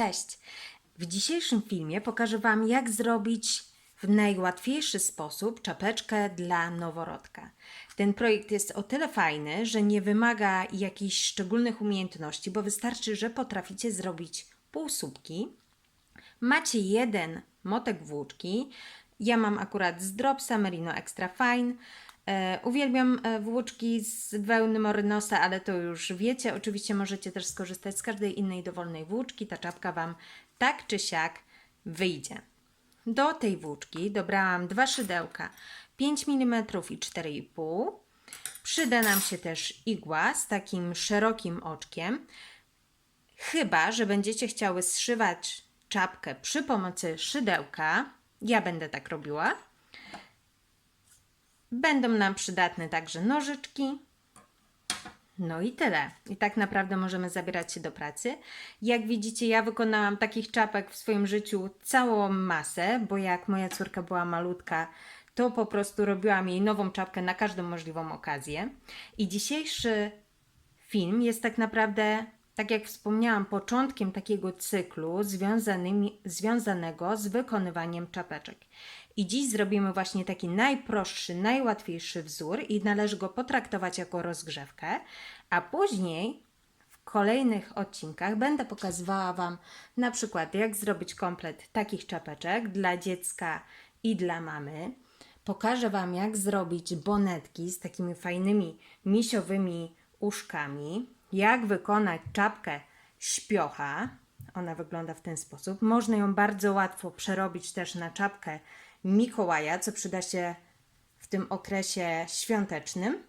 Cześć! W dzisiejszym filmie pokażę Wam, jak zrobić w najłatwiejszy sposób czapeczkę dla noworodka. Ten projekt jest o tyle fajny, że nie wymaga jakichś szczególnych umiejętności, bo wystarczy, że potraficie zrobić półsłupki. Macie jeden motek włóczki. Ja mam akurat z Dropsa Merino Extra Fine. E, uwielbiam e, włóczki z wełny Morynosa, ale to już wiecie. Oczywiście możecie też skorzystać z każdej innej dowolnej włóczki. Ta czapka Wam tak czy siak wyjdzie. Do tej włóczki dobrałam dwa szydełka 5 mm i 4,5. Przyda nam się też igła z takim szerokim oczkiem. Chyba, że będziecie chciały zszywać czapkę przy pomocy szydełka. Ja będę tak robiła. Będą nam przydatne także nożyczki. No i tyle. I tak naprawdę możemy zabierać się do pracy. Jak widzicie, ja wykonałam takich czapek w swoim życiu całą masę, bo jak moja córka była malutka, to po prostu robiłam jej nową czapkę na każdą możliwą okazję. I dzisiejszy film jest tak naprawdę, tak jak wspomniałam, początkiem takiego cyklu związanego z wykonywaniem czapeczek. I dziś zrobimy właśnie taki najprostszy, najłatwiejszy wzór i należy go potraktować jako rozgrzewkę, a później w kolejnych odcinkach będę pokazywała Wam na przykład jak zrobić komplet takich czapeczek dla dziecka i dla mamy. Pokażę Wam jak zrobić bonetki z takimi fajnymi misiowymi uszkami, jak wykonać czapkę śpiocha. Ona wygląda w ten sposób. Można ją bardzo łatwo przerobić też na czapkę Mikołaja, co przyda się w tym okresie świątecznym.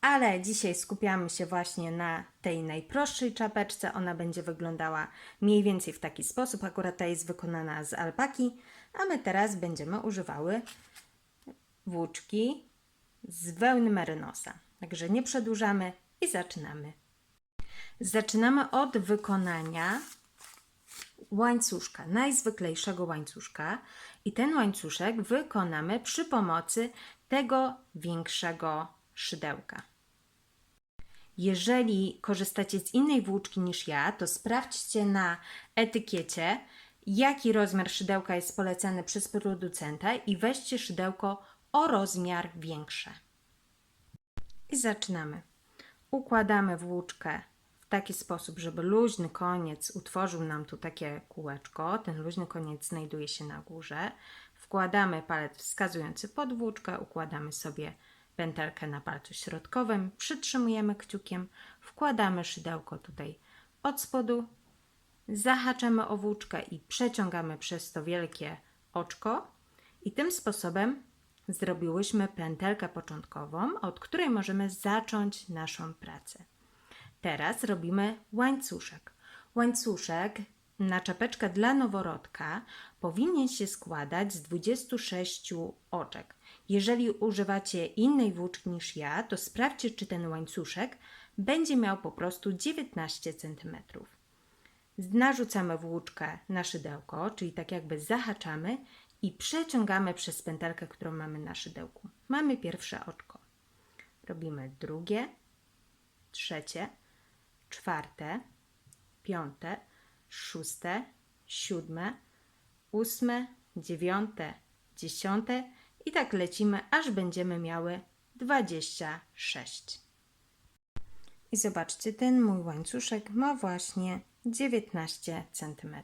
Ale dzisiaj skupiamy się właśnie na tej najprostszej czapeczce. Ona będzie wyglądała mniej więcej w taki sposób. Akurat ta jest wykonana z alpaki, a my teraz będziemy używały włóczki z wełny merynosa. Także nie przedłużamy i zaczynamy. Zaczynamy od wykonania łańcuszka, najzwyklejszego łańcuszka. I ten łańcuszek wykonamy przy pomocy tego większego szydełka. Jeżeli korzystacie z innej włóczki niż ja, to sprawdźcie na etykiecie, jaki rozmiar szydełka jest polecany przez producenta i weźcie szydełko o rozmiar większe. I zaczynamy. Układamy włóczkę w taki sposób, żeby luźny koniec utworzył nam tu takie kółeczko. Ten luźny koniec znajduje się na górze. Wkładamy palec wskazujący pod włóczkę, układamy sobie pętelkę na palcu środkowym, przytrzymujemy kciukiem, wkładamy szydełko tutaj od spodu, zahaczamy o włóczkę i przeciągamy przez to wielkie oczko i tym sposobem zrobiłyśmy pętelkę początkową, od której możemy zacząć naszą pracę. Teraz robimy łańcuszek. Łańcuszek na czapeczkę dla noworodka powinien się składać z 26 oczek. Jeżeli używacie innej włóczki niż ja, to sprawdźcie, czy ten łańcuszek będzie miał po prostu 19 cm. Narzucamy włóczkę na szydełko, czyli tak jakby zahaczamy i przeciągamy przez pętelkę, którą mamy na szydełku. Mamy pierwsze oczko. Robimy drugie, trzecie, czwarte, piąte, szóste, siódme, ósme, dziewiąte, dziesiąte i tak lecimy, aż będziemy miały 26. I zobaczcie, ten mój łańcuszek ma właśnie 19 cm.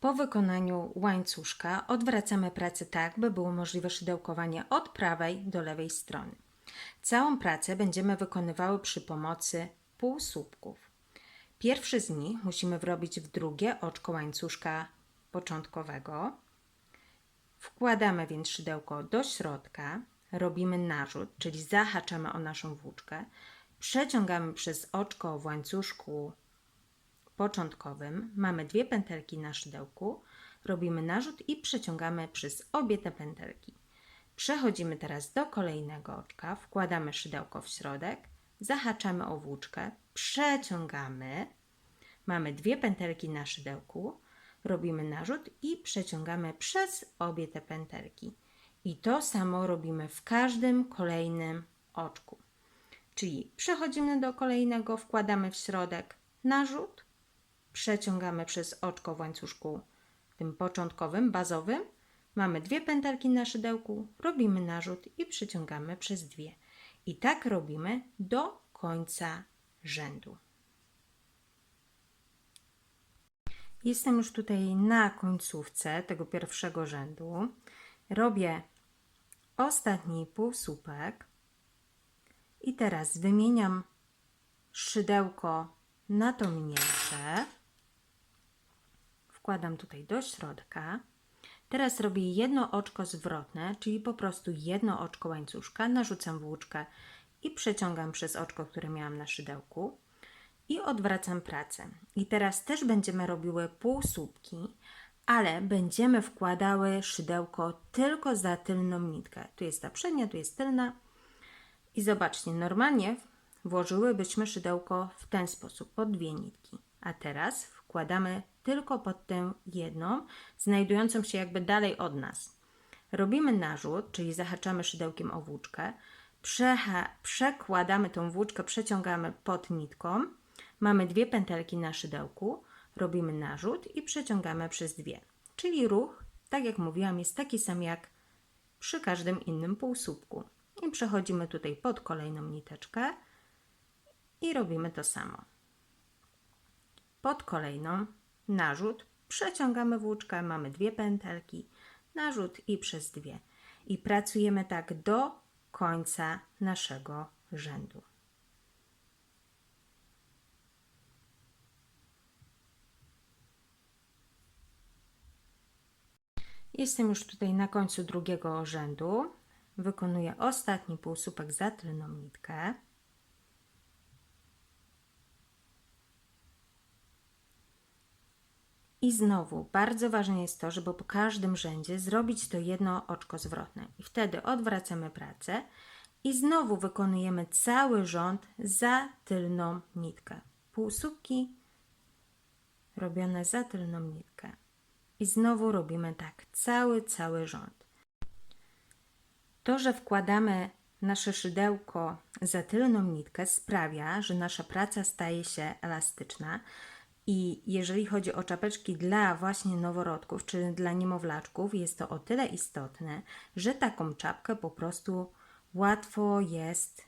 Po wykonaniu łańcuszka odwracamy pracę tak, by było możliwe szydełkowanie od prawej do lewej strony. Całą pracę będziemy wykonywały przy pomocy półsłupków. Pierwszy z nich musimy wrobić w drugie oczko łańcuszka początkowego. Wkładamy więc szydełko do środka, robimy narzut, czyli zahaczamy o naszą włóczkę, przeciągamy przez oczko w łańcuszku początkowym, mamy dwie pętelki na szydełku, robimy narzut i przeciągamy przez obie te pętelki. Przechodzimy teraz do kolejnego oczka, wkładamy szydełko w środek, zahaczamy o włóczkę, przeciągamy, mamy dwie pętelki na szydełku, robimy narzut i przeciągamy przez obie te pętelki. I to samo robimy w każdym kolejnym oczku. Czyli przechodzimy do kolejnego, wkładamy w środek narzut, przeciągamy przez oczko w łańcuszku tym początkowym, bazowym. Mamy dwie pętelki na szydełku, robimy narzut i przyciągamy przez dwie. I tak robimy do końca rzędu. Jestem już tutaj na końcówce tego pierwszego rzędu. Robię ostatni półsłupek i teraz wymieniam szydełko na to mniejsze. Wkładam tutaj do środka. Teraz robię jedno oczko zwrotne, czyli po prostu jedno oczko łańcuszka, narzucam włóczkę i przeciągam przez oczko, które miałam na szydełku i odwracam pracę. I teraz też będziemy robiły półsłupki, ale będziemy wkładały szydełko tylko za tylną nitkę. Tu jest ta przednia, tu jest tylna. I zobaczcie, normalnie włożyłybyśmy szydełko w ten sposób, pod dwie nitki. A teraz wkładamy tylko pod tę jedną, znajdującą się jakby dalej od nas. Robimy narzut, czyli zahaczamy szydełkiem o włóczkę, przekładamy tą włóczkę, przeciągamy pod nitką, mamy dwie pętelki na szydełku, robimy narzut i przeciągamy przez dwie. Czyli ruch, tak jak mówiłam, jest taki sam jak przy każdym innym półsłupku. I przechodzimy tutaj pod kolejną niteczkę i robimy to samo. Pod kolejną narzut, przeciągamy włóczkę, mamy dwie pętelki, narzut i przez dwie. I pracujemy tak do końca naszego rzędu. Jestem już tutaj na końcu drugiego rzędu. Wykonuję ostatni półsłupek za tylną nitkę. I znowu bardzo ważne jest to, żeby po każdym rzędzie zrobić to jedno oczko zwrotne. I wtedy odwracamy pracę i znowu wykonujemy cały rząd za tylną nitkę. Półsłupki robione za tylną nitkę. I znowu robimy tak cały, cały rząd. To, że wkładamy nasze szydełko za tylną nitkę sprawia, że nasza praca staje się elastyczna. I jeżeli chodzi o czapeczki dla właśnie noworodków, czy dla niemowlaczków, jest to o tyle istotne, że taką czapkę po prostu łatwo jest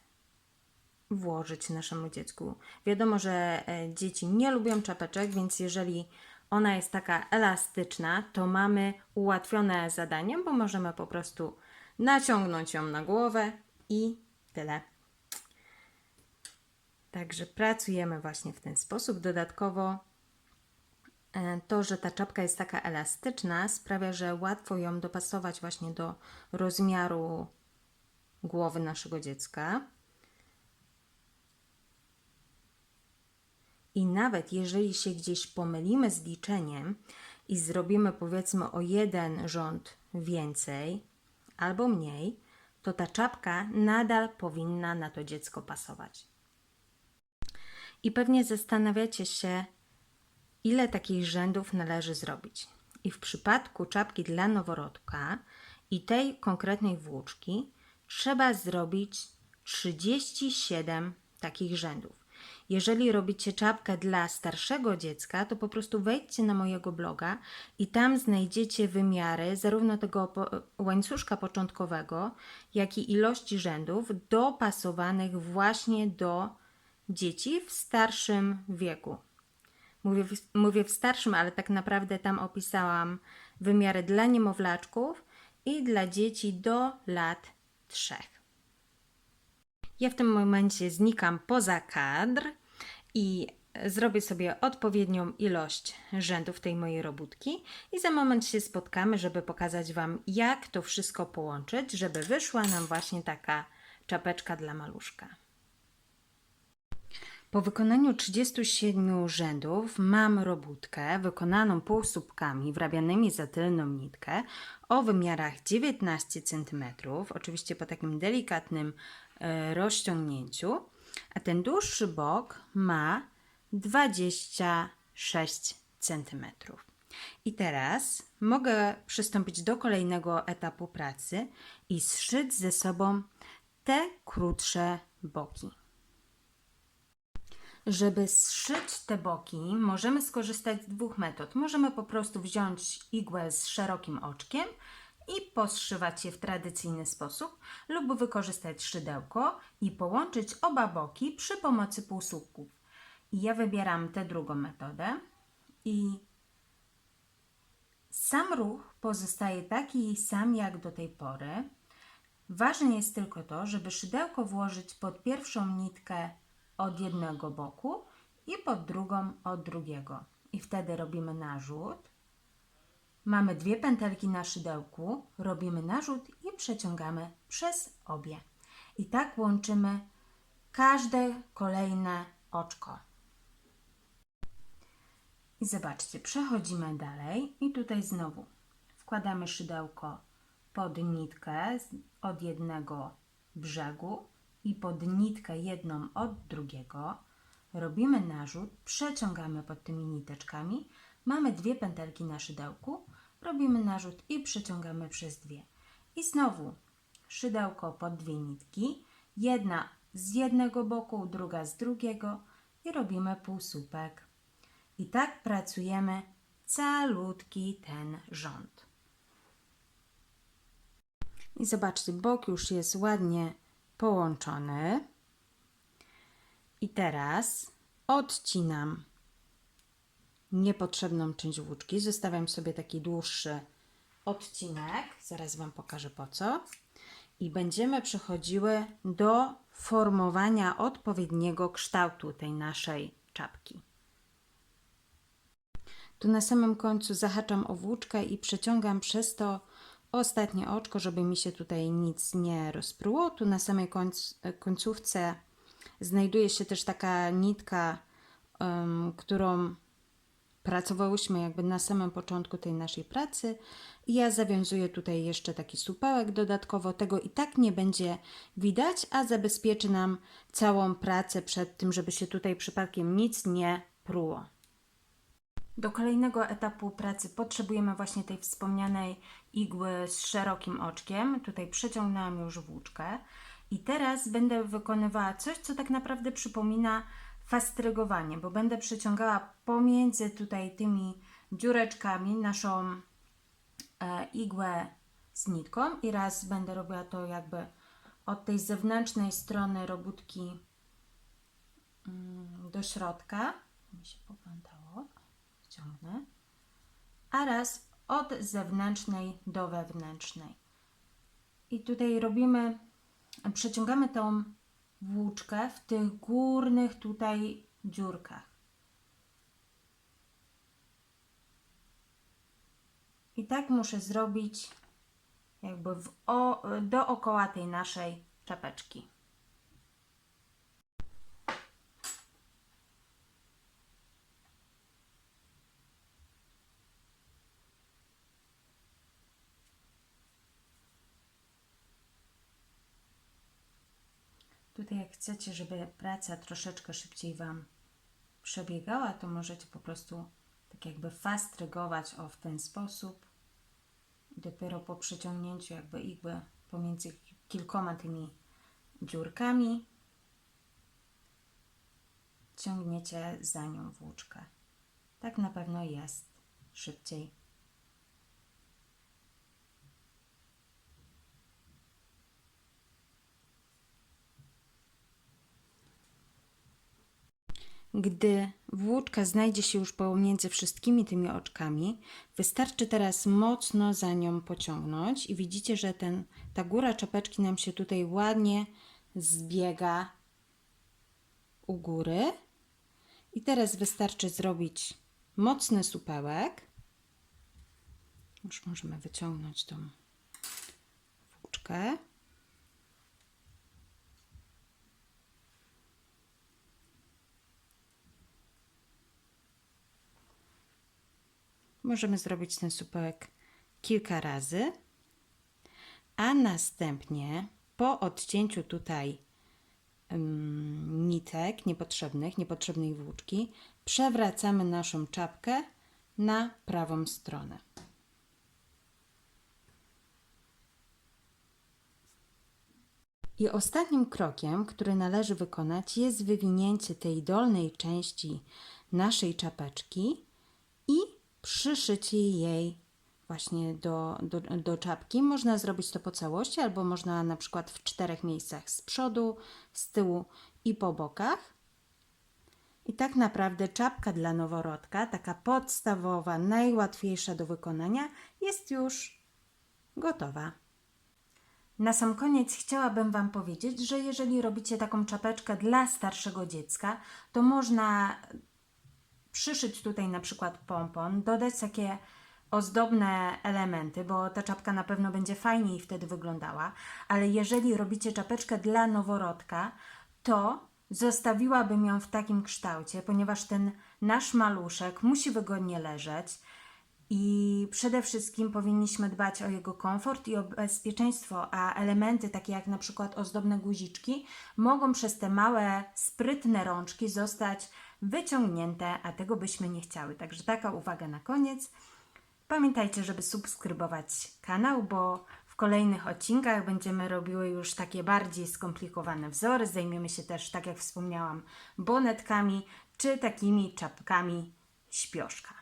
włożyć naszemu dziecku. Wiadomo, że e, dzieci nie lubią czapeczek, więc jeżeli ona jest taka elastyczna, to mamy ułatwione zadanie, bo możemy po prostu naciągnąć ją na głowę i tyle. Także pracujemy właśnie w ten sposób. Dodatkowo to, że ta czapka jest taka elastyczna, sprawia, że łatwo ją dopasować właśnie do rozmiaru głowy naszego dziecka. I nawet jeżeli się gdzieś pomylimy z liczeniem i zrobimy powiedzmy o jeden rząd więcej albo mniej, to ta czapka nadal powinna na to dziecko pasować. I pewnie zastanawiacie się, ile takich rzędów należy zrobić. I w przypadku czapki dla noworodka i tej konkretnej włóczki trzeba zrobić 37 takich rzędów. Jeżeli robicie czapkę dla starszego dziecka, to po prostu wejdźcie na mojego bloga i tam znajdziecie wymiary zarówno tego łańcuszka początkowego, jak i ilości rzędów dopasowanych właśnie do dzieci w starszym wieku. Mówię w, mówię w starszym, ale tak naprawdę tam opisałam wymiary dla niemowlaczków i dla dzieci do lat trzech. Ja w tym momencie znikam poza kadr i zrobię sobie odpowiednią ilość rzędów tej mojej robótki i za moment się spotkamy, żeby pokazać Wam, jak to wszystko połączyć, żeby wyszła nam właśnie taka czapeczka dla maluszka. Po wykonaniu 37 rzędów mam robótkę wykonaną półsłupkami wrabianymi za tylną nitkę o wymiarach 19 cm, oczywiście po takim delikatnym e, rozciągnięciu, a ten dłuższy bok ma 26 cm. I teraz mogę przystąpić do kolejnego etapu pracy i zszyć ze sobą te krótsze boki. Żeby zszyć te boki, możemy skorzystać z dwóch metod. Możemy po prostu wziąć igłę z szerokim oczkiem i poszywać je w tradycyjny sposób, lub wykorzystać szydełko i połączyć oba boki przy pomocy półsłupków. Ja wybieram tę drugą metodę i sam ruch pozostaje taki sam jak do tej pory. Ważne jest tylko to, żeby szydełko włożyć pod pierwszą nitkę od jednego boku i pod drugą od drugiego. I wtedy robimy narzut. Mamy dwie pętelki na szydełku, robimy narzut i przeciągamy przez obie. I tak łączymy każde kolejne oczko. I zobaczcie, przechodzimy dalej i tutaj znowu wkładamy szydełko pod nitkę od jednego brzegu i pod nitkę jedną od drugiego. Robimy narzut, przeciągamy pod tymi niteczkami. Mamy dwie pętelki na szydełku, robimy narzut i przeciągamy przez dwie. I znowu szydełko pod dwie nitki, jedna z jednego boku, druga z drugiego i robimy półsłupek. I tak pracujemy calutki ten rząd. I zobaczcie, bok już jest ładnie połączony. I teraz odcinam niepotrzebną część włóczki. Zostawiam sobie taki dłuższy odcinek. Zaraz Wam pokażę po co. I będziemy przechodziły do formowania odpowiedniego kształtu tej naszej czapki. Tu na samym końcu zahaczam o włóczkę i przeciągam przez to ostatnie oczko, żeby mi się tutaj nic nie rozpruło. Tu na samej końc, końcówce znajduje się też taka nitka, em, którą pracowałyśmy jakby na samym początku tej naszej pracy. I ja zawiązuję tutaj jeszcze taki supełek dodatkowo. Tego i tak nie będzie widać, a zabezpieczy nam całą pracę przed tym, żeby się tutaj przypadkiem nic nie pruło. Do kolejnego etapu pracy potrzebujemy właśnie tej wspomnianej igły z szerokim oczkiem. Tutaj przeciągnęłam już włóczkę. I teraz będę wykonywała coś, co tak naprawdę przypomina fastrygowanie, bo będę przeciągała pomiędzy tutaj tymi dziureczkami naszą e, igłę z nitką i raz będę robiła to jakby od tej zewnętrznej strony robótki mm, do środka. Mi się poplątało. Wciągnę. A raz od zewnętrznej do wewnętrznej. I tutaj robimy, przeciągamy tą włóczkę w tych górnych tutaj dziurkach. I tak muszę zrobić jakby w o, dookoła tej naszej czapeczki. Tutaj jak chcecie, żeby praca troszeczkę szybciej Wam przebiegała, to możecie po prostu tak jakby fastrygować o w ten sposób. Dopiero po przeciągnięciu jakby igły pomiędzy kilkoma tymi dziurkami ciągniecie za nią włóczkę. Tak na pewno jest szybciej. Gdy włóczka znajdzie się już pomiędzy wszystkimi tymi oczkami, wystarczy teraz mocno za nią pociągnąć i widzicie, że ten, ta góra czapeczki nam się tutaj ładnie zbiega u góry. I teraz wystarczy zrobić mocny supełek. Już możemy wyciągnąć tą włóczkę. Możemy zrobić ten supełek kilka razy, a następnie po odcięciu tutaj nitek niepotrzebnych, niepotrzebnej włóczki, przewracamy naszą czapkę na prawą stronę. I ostatnim krokiem, który należy wykonać, jest wywinięcie tej dolnej części naszej czapeczki przyszycie jej właśnie do, do, do czapki. Można zrobić to po całości, albo można na przykład w czterech miejscach z przodu, z tyłu i po bokach. I tak naprawdę czapka dla noworodka, taka podstawowa, najłatwiejsza do wykonania, jest już gotowa. Na sam koniec chciałabym Wam powiedzieć, że jeżeli robicie taką czapeczkę dla starszego dziecka, to można przyszyć tutaj na przykład pompon, dodać takie ozdobne elementy, bo ta czapka na pewno będzie fajniej wtedy wyglądała, ale jeżeli robicie czapeczkę dla noworodka, to zostawiłabym ją w takim kształcie, ponieważ ten nasz maluszek musi wygodnie leżeć i przede wszystkim powinniśmy dbać o jego komfort i o bezpieczeństwo, a elementy takie jak na przykład ozdobne guziczki mogą przez te małe, sprytne rączki zostać wyciągnięte, a tego byśmy nie chciały. Także taka uwaga na koniec. Pamiętajcie, żeby subskrybować kanał, bo w kolejnych odcinkach będziemy robiły już takie bardziej skomplikowane wzory. Zajmiemy się też, tak jak wspomniałam, bonetkami czy takimi czapkami śpioszka.